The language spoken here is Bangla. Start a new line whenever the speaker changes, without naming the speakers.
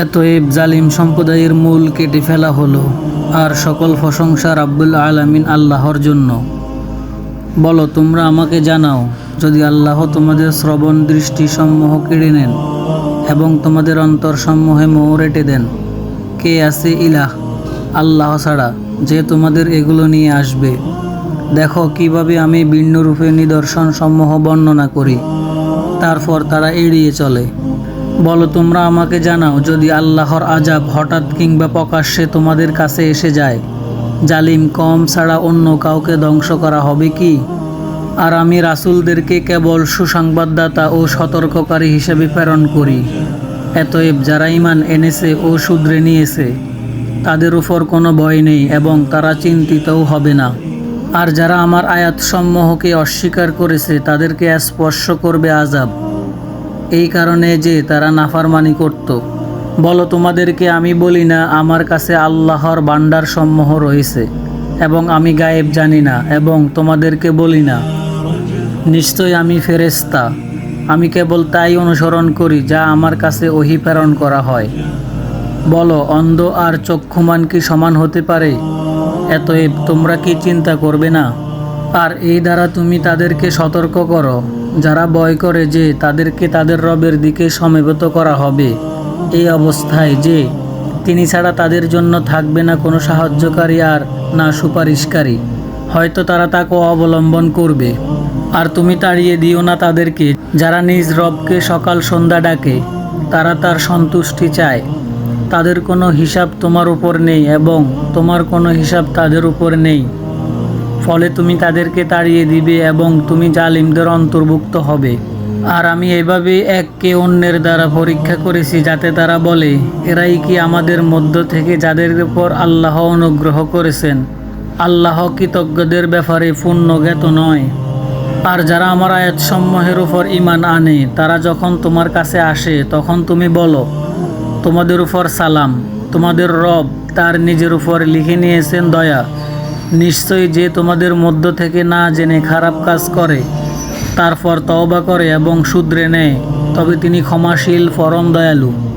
এতএব জালিম সম্প্রদায়ের মূল কেটে ফেলা হলো আর সকল প্রশংসা রাব্বুল আলামিন আল্লাহর জন্য। বলো, তোমরা আমাকে জানাও, যদি আল্লাহ তোমাদের শ্রবণ দৃষ্টি সমূহ কেড়ে নেন এবং তোমাদের অন্তর সমূহে মোহ রেটে দেন, কে আছে ইলাহ? আল্লাহ ছাড়া যে তোমাদের এগুলো নিয়ে আসবে। দেখো, কীভাবে আমি ভিন্নরূপে নিদর্শন সমূহ বর্ণনা করি, তারপর তারা এড়িয়ে চলে। বলো, তোমরা আমাকে জানাও, যদি আল্লাহর আজাব হঠাৎ কিংবা প্রকাশ্যে তোমাদের কাছে এসে যায়, জালিম কম ছাড়া অন্য কাউকে ধ্বংস করা হবে কি? আর আমি রাসূলদেরকে কেবল সুসংবাদদাতা ও সতর্ককারী হিসেবে প্রেরণ করি। এতএব যারা ইমান এনেছে ও শুধরে নিয়েছে, তাদের উপর কোনো ভয় নেই এবং তারা চিন্তিতও হবে না। আর যারা আমার আয়াতসমূহকে অস্বীকার করেছে, তাদেরকে স্পর্শ করবে আজাব এই কারণে যে তারা নাফারমানি করত। বলো, তোমাদেরকে আমি বলি না, আমার কাছে আল্লাহর বান্ডার সমূহ রয়েছে এবং আমি গায়েব জানি না এবং তোমাদেরকে বলি না। নিশ্চয় আমি ফেরেস্তা আমি কেবল তাই অনুসরণ করি যা আমার কাছে ওহি প্রেরণ করা হয়। বলো, অন্ধ আর চক্ষুমান কি সমান হতে পারে? এতএব তোমরা কি চিন্তা করবে না? আর এই দ্বারা তুমি তাদেরকে সতর্ক করো। যারা ভয় করে যে তাদেরকে তাদের রবের দিকে সমবেত করা হবে, এই অবস্থায় যে তিনি ছাড়া তাদের জন্য থাকবে না কোনো সাহায্যকারী আর না সুপারিশকারী, হয়তো তারা তাকে অবলম্বন করবে। আর তুমি তাড়িয়ে দিও না তাদেরকে, যারা নিজ রবকে সকাল সন্ধ্যা ডাকে, তারা তার সন্তুষ্টি চায়। তাদের কোনো হিসাব তোমার উপর নেই এবং তোমার কোনো হিসাব তাদের উপর নেই। ফলে তুমি তাদেরকে তাড়িয়ে দিবে এবং তুমি জালিমদের অন্তর্ভুক্ত হবে। আর আমি এভাবে এককে অন্যের দ্বারা পরীক্ষা করেছি যাতে তারা বলে, এরাই কি আমাদের মধ্য থেকে যাদের উপর আল্লাহ অনুগ্রহ করেছেন? আল্লাহ কৃতজ্ঞদের ব্যাপারে পূর্ণ জ্ঞাত নয়। আর যারা আমার আয়াতসমূহের উপর ইমান আনে, তারা যখন তোমার কাছে আসে, তখন তুমি বলো, তোমাদের উপর সালাম। তোমাদের রব তার নিজের উপর লিখে নিয়েছেন দয়া। নিশ্চয়ই যে তোমাদের মধ্য থেকে না জেনে খারাপ কাজ করে, তারপর তওবা করে এবং শুধরে নেয়, তবে তিনি ক্ষমাশীল ফরম দয়ালু।